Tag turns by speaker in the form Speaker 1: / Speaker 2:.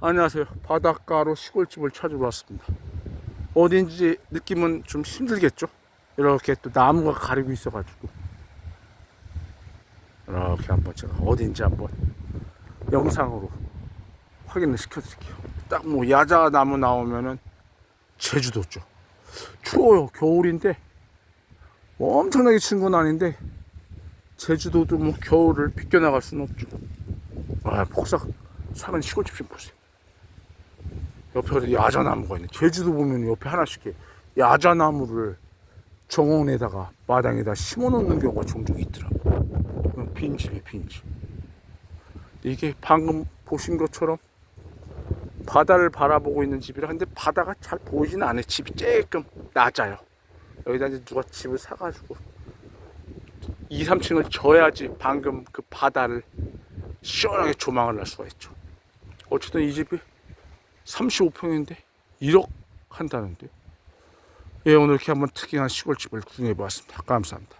Speaker 1: 안녕하세요. 바닷가로 시골집을 찾으러 왔습니다. 어딘지 느낌은 좀 힘들겠죠? 이렇게 또 나무가 가리고 있어가지고. 이렇게 한번 제가 어딘지 한번 영상으로 확인을 시켜드릴게요. 딱 뭐 야자 나무 나오면은 제주도죠. 추워요. 겨울인데 뭐 엄청나게 추운 건 아닌데 제주도도 뭐 겨울을 비껴나갈 수는 없죠. 아, 폭삭 사는 시골집 좀 보세요. 옆에 야자나무가 있네. 제주도 보면 옆에 하나씩 야자나무를 정원에다가 마당에다 심어 놓는 경우가 종종 있더라고. 빈집이 빈집. 이게 방금 보신 것처럼 바다를 바라보고 있는 집이라 근데 바다가 잘 보이지는 않아요. 집이 조금 낮아요. 여기다 이제 누가 집을 사가지고 2, 3층을 져야지 방금 그 바다를 시원하게 조망을 할 수가 있죠. 어쨌든 이 집이 35평인데 1억 한다는데요. 예, 오늘 이렇게 한번 특이한 시골집을 구경해 보았습니다. 감사합니다.